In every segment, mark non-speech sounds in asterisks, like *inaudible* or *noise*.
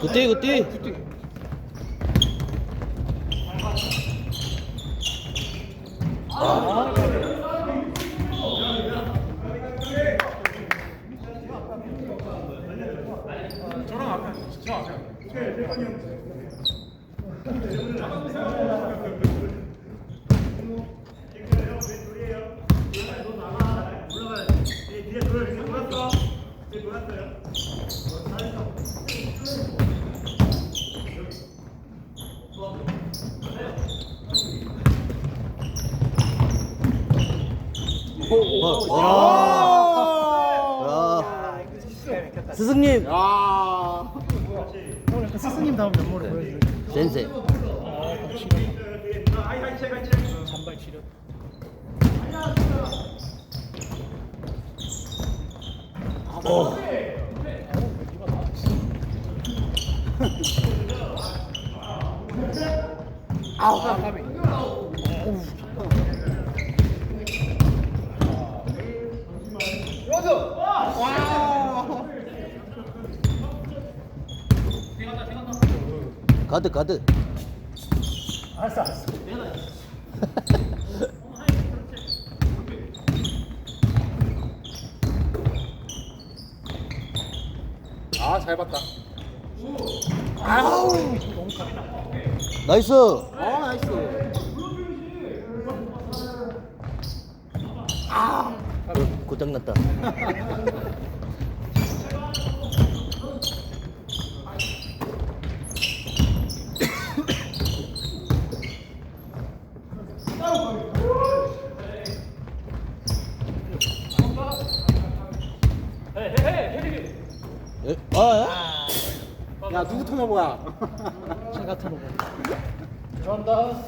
그때 그때 어, 와. 야. 스승님 아. 오늘 그 스승님 다음 면모를 보여주는 센세 잔발 치료. 어. 아우 까비. 와. 가드 가드 알았어 알았어. 아 잘 봤다. 아우. 나이스 아 나이스. 고- 고장났다 *laughs* 에? 아, 야 누구 터너버야? 제가 터너버. 죄송합니다.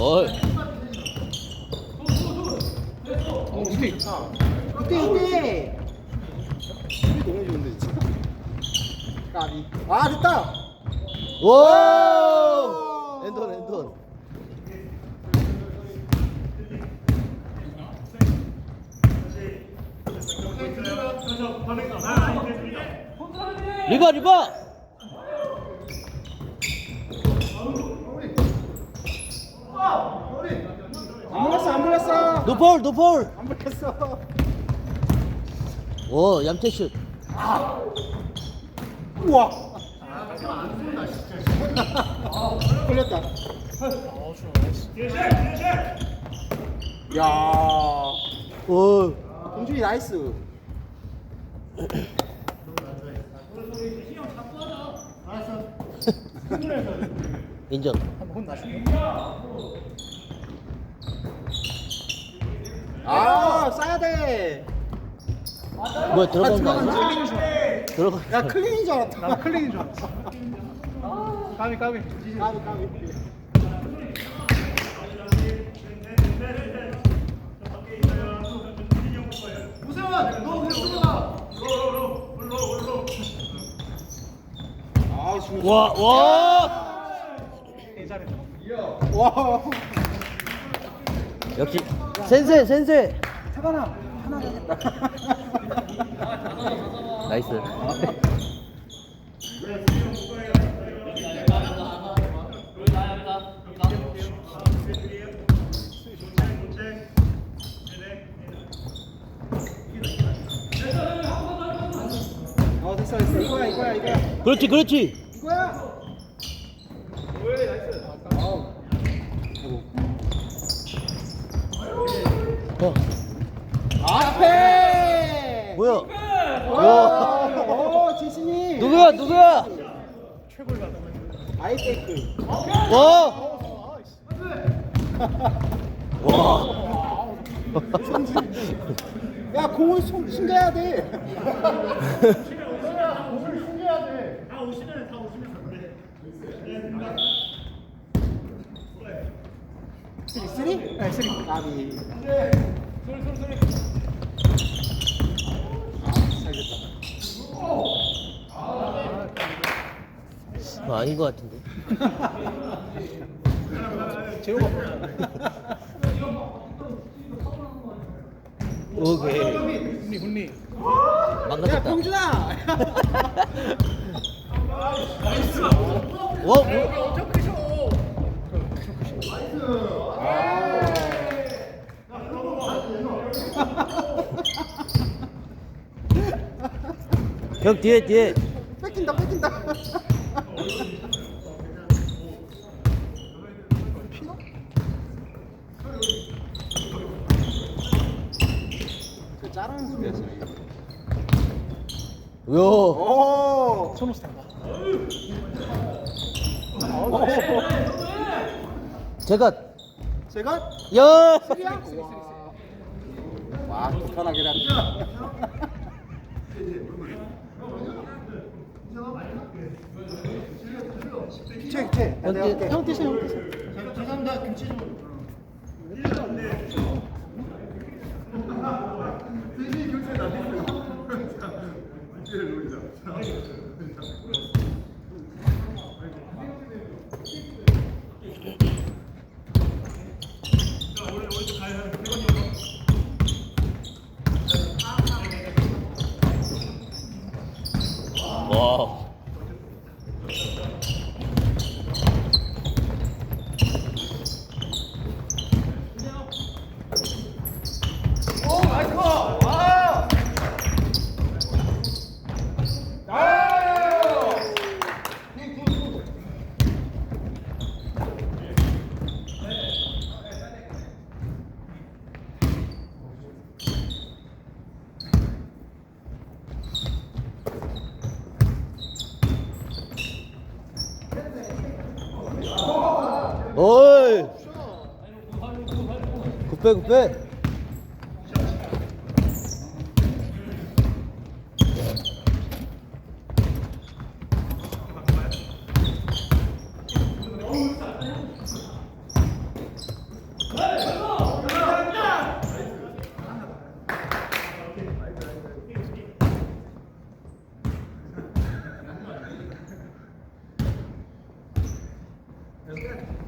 어어 이때 있다. 이때 이때. 너무 좋은데 진짜. 까비. 아 됐다. 와 리바 리바 안 불렀어 안 불렀어. 노폴 노폴 안 불렀어. 오 얌태슛 우와. 걸렸다. 야. 오 공준이 나이스. *laughs* 인정 한번 혼나시. 아 싸야 돼. 뭐야 들어간 거 아, 들어간 아니야? 클린인 줄 알았어. 들어간 야거 클린인 줄 알았다. 나 클린인 줄 알았어. 까비 까비. 까비 까비. 우세원 너 우세원아. 아 지금. 와, 와! 와. 역시 센세 센세 태관아 하나 되겠다. 나이스 어 됐어 됐어 이거야 이거야 이거야 그렇지 그렇지 이거야. 어 앞에. 뭐야 와. 오 지신이. 누구야 누구야. 아이테크. 와 와. 야 공을 숨, 숨겨야 돼. 공을 숨겨야 돼. 다 오시면 다 오시면 돼. 쓰리 쓰리? 네 쓰리. 아 잘됐다. 그거 아닌 것 같은데. *laughs* 오케이. 훈리 훈리 망가졌다. 병준아 와, 뭐? 형 뒤에 뒤에. 뺏긴다 뺏긴다 그 자르는 소리였어 요. 오 손호스 탄다 제가 제가 야. 와 독하게 해 형 뛰세요, 형 뛰세요. 죄송합니다, 김치 좀. 와. 어이. 굿배 굿배. 죄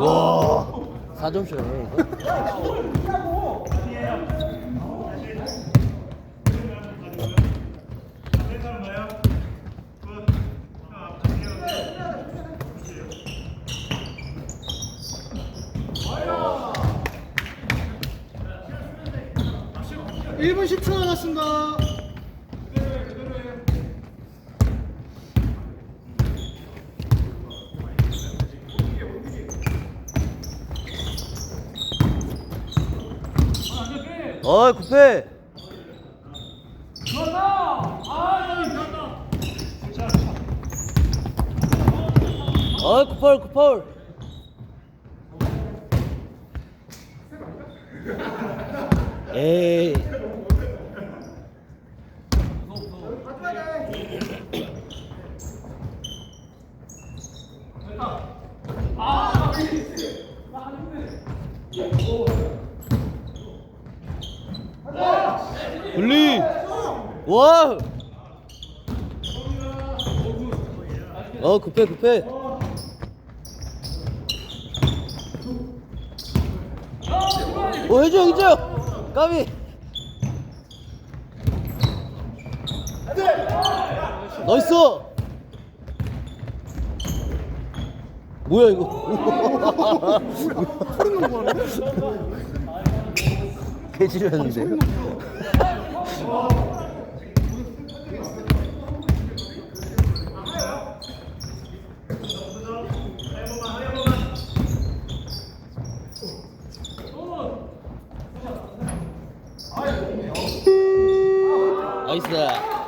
와. 4점 슛네 이거. 일분 10초 남았습니다. 어이 굿배. 어이 굿파울 굿파울. 에이. 분리. 와. 어 급해 급해. 오 해줘 해줘. 까비. 나이스 뭐야 이거 소리 나고 하네 개지렸는데 나이스